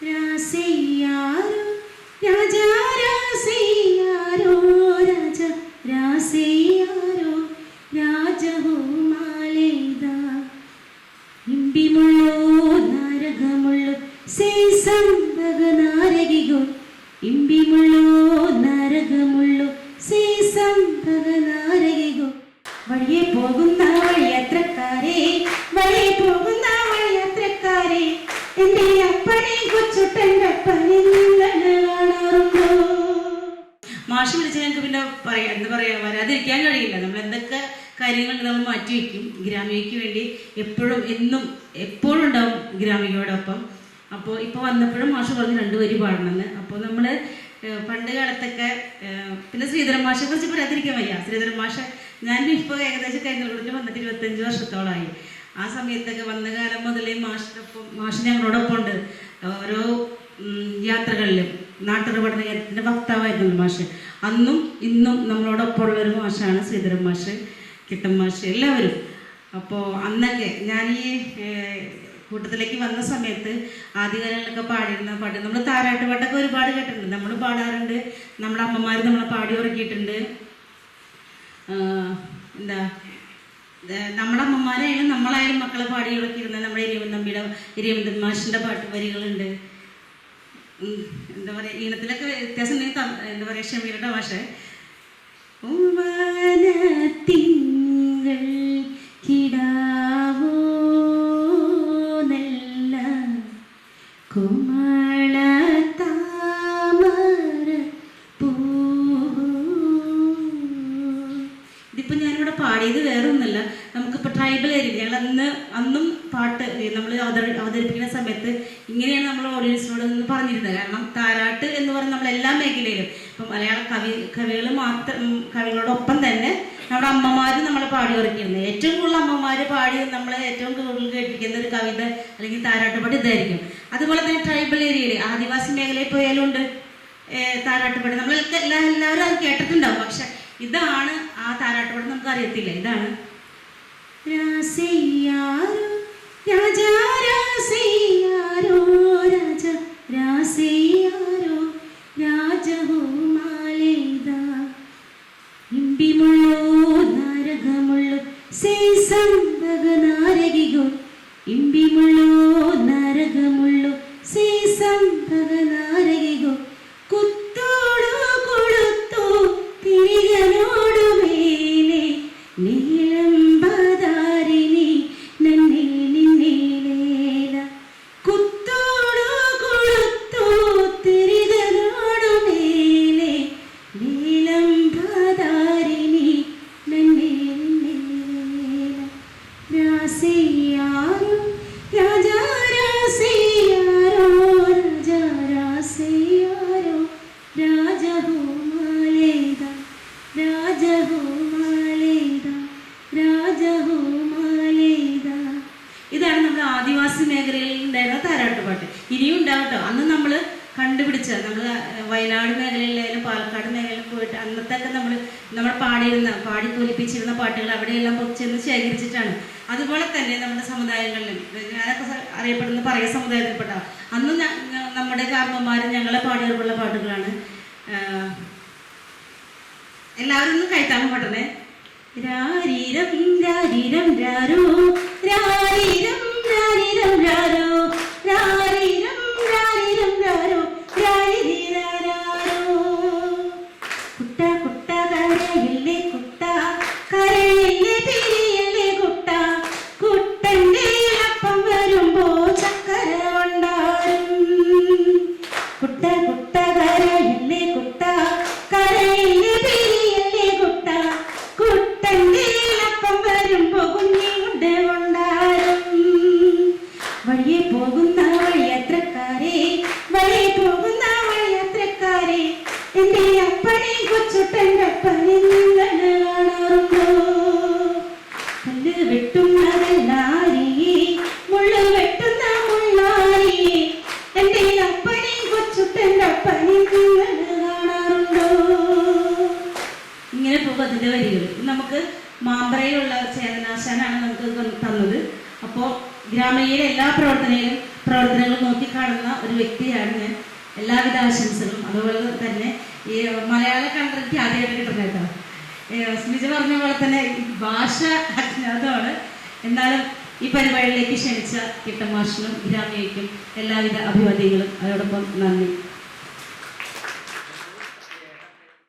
രാസയ്യാരോ രാജാ രാസയ്യാരോ രാജ രാസയ്യാരോ രാജഹോമാലേത ഇമ്പിമുള്ളോ നരകമുള്ളോ സേസംഭകനാരകികോ മാഷ് വിളിച്ച് ഞങ്ങൾക്ക് പിന്നെ പറയാം എന്താ പറയാ വരാതിരിക്കാൻ കഴിയില്ല. നമ്മൾ എന്തൊക്കെ കാര്യങ്ങൾ നമ്മൾ മാറ്റിവെക്കും ഗ്രാമികയ്ക്ക് വേണ്ടി എപ്പോഴും എന്നും എപ്പോഴും ഉണ്ടാവും ഗ്രാമികയോടൊപ്പം. അപ്പോൾ ഇപ്പോൾ വന്നപ്പോഴും മാഷ് പറഞ്ഞു രണ്ട് പാടണമെന്ന്. അപ്പോൾ നമ്മൾ പണ്ട് കാലത്തൊക്കെ പിന്നെ ശ്രീധരൻ മാഷെ കുറിച്ച് പറയാതിരിക്കാൻ വയ്യ. ശ്രീധരൻ മാഷ ഞാൻ ഇപ്പോൾ ഏകദേശം കഴിഞ്ഞ വന്നിട്ട് ഇരുപത്തഞ്ച് വർഷത്തോളമായി ആ സമയത്തൊക്കെ വന്ന കാലം മുതലേ മാഷിനൊപ്പം മാഷ് ഞങ്ങളോടൊപ്പം ഉണ്ട്. ഓരോ യാത്രകളിലും നാട്ടുറ പഠനത്തിന്റെ വക്താവായിരുന്നു മാഷ്. അന്നും ഇന്നും നമ്മളോടൊപ്പം ഉള്ളൊരു മാഷാണ് ശ്രീധരൻ മാഷ് കിട്ടൻ മാഷ് എല്ലാവരും. അപ്പോൾ അന്നൊക്കെ ഞാൻ ഈ കൂട്ടത്തിലേക്ക് വന്ന സമയത്ത് ആദ്യകാലങ്ങളിലൊക്കെ പാടിയിരുന്ന പാട്ട് നമ്മൾ താരാട്ട് പാട്ടൊക്കെ ഒരുപാട് കേട്ടിട്ടുണ്ട്. നമ്മൾ പാടാറുണ്ട്. നമ്മുടെ അമ്മമാർ നമ്മളെ പാടി ഉറക്കിയിട്ടുണ്ട്. എന്താ? നമ്മുടെ അമ്മമാരായാലും നമ്മളായാലും മക്കളെ പാടികളൊക്കെ ഇരുന്ന നമ്മുടെ ഇരിയവൻ തമ്പിയുടെ ഇരിയവൻ മാഷിന്റെ പാട്ട് വരികളുണ്ട്. എന്താ പറയുക ഈണത്തിലൊക്കെ വ്യത്യാസം എന്താ പറയുക ഷമീറുടെ ഭാഷ. തിങ്കൾ പാടിയത് വേറെ ഒന്നല്ല നമുക്കിപ്പോൾ ട്രൈബൽ ഏരിയ ഞങ്ങൾ അന്ന് അന്നും പാട്ട് നമ്മൾ അവതരി അവതരിപ്പിക്കുന്ന സമയത്ത് ഇങ്ങനെയാണ് നമ്മൾ ഓഡിയൻസിനോട് നിന്ന് പറഞ്ഞിരുന്നത്. കാരണം താരാട്ട് എന്ന് പറഞ്ഞാൽ നമ്മൾ എല്ലാ മേഖലയിലും ഇപ്പം മലയാള കവി കവികൾ മാത്രം കവികളോടൊപ്പം തന്നെ നമ്മുടെ അമ്മമാർ നമ്മളെ പാടി ഉറക്കിയിരുന്നത് ഏറ്റവും കൂടുതൽ അമ്മമാർ പാടി നമ്മൾ ഏറ്റവും കൂടുതൽ കേട്ടിരിക്കുന്ന ഒരു കവിത അല്ലെങ്കിൽ താരാട്ടുപാട്ട് ഇതായിരിക്കും. അതുപോലെ തന്നെ ട്രൈബൽ ഏരിയയിൽ ആദിവാസി മേഖലയിൽ പോയാലും ഉണ്ട് താരാട്ട് താരാട്ടുപാട്ട് എല്ലാ എല്ലാവരും അത് കേട്ടിട്ടുണ്ടാവും. പക്ഷെ ഇതാണ് ആ താരാട്ടുപാട്ട് നമുക്ക് അറിയത്തില്ല ഇതാണ്. രാസയ്യാരോ? രാജാ രാസയ്യാരോ? രാസയ്യാരോ രാജാ രാസയ്യാരോ രാജാ രാസയ്യാരോ രാജഹോമാലേത രാജഹോമാലേത രാജഹോമാലേത ഇതാണ് നമ്മുടെ ആദിവാസി മേഖലയിൽ ഉണ്ടായിരുന്ന താരാട്ടുപാട്ട്. ഇനിയും ഉണ്ടാവും കേട്ടോ അന്ന് നമ്മൾ കണ്ടുപിടിച്ച നമ്മൾ വയനാട് മേഖലയിലായാലും പാലക്കാട് മേഖലയിൽ പോയിട്ട് അന്നത്തൊക്കെ നമ്മൾ നമ്മൾ പാടിയിരുന്ന പാടി തോലിപ്പിച്ചിരുന്ന പാട്ടുകൾ അവിടെയെല്ലാം ചെന്ന് ശേഖരിച്ചിട്ടാണ്. അതുപോലെ തന്നെ നമ്മുടെ സമുദായങ്ങളിലും ഞാനൊക്കെ അറിയപ്പെടുന്ന പറയ സമുദായത്തിൽപ്പെട്ട അന്ന് നമ്മുടെ കാർമ്മമാരും ഞങ്ങളെ പാടിയുള്ള പാട്ടുകളാണ്. എല്ലാവരും ഒന്ന് കഴിത്താമോ പാട്ടണേ രാരീരം രാരീരം രാരോ രാരീരം രാരീരം രാരോ. ഇങ്ങനെ പോകും അതിന്റെ വരികൾ നമുക്ക് മാമ്പറയിലുള്ള ചേതനാശാനാണ് നമുക്ക് തന്നത്. അപ്പോൾ ഗ്രാമീണ എല്ലാ പ്രവർത്തനങ്ങളും പ്രവർത്തനങ്ങളും നോക്കിക്കാണുന്ന ഒരു വ്യക്തിയാണ് ഞാൻ. എല്ലാവിധ ആശംസകളും. അതുപോലെ തന്നെ ഈ മലയാള കണ്ടന്റ് ആദ്യമായിട്ട് കിട്ടുന്നത് കേട്ടോ. ഏ, സ്മിജ പറഞ്ഞ പോലെ തന്നെ ഭാഷ അജ്ഞാതമാണ്. എന്നാലും ഈ പരിപാടിയിലേക്ക് ക്ഷണിച്ച കിട്ടമാഷിനും ഗ്രാമ്യയ്ക്കും എല്ലാവിധ അഭിവാദ്യങ്ങളും. അതോടൊപ്പം നന്ദി.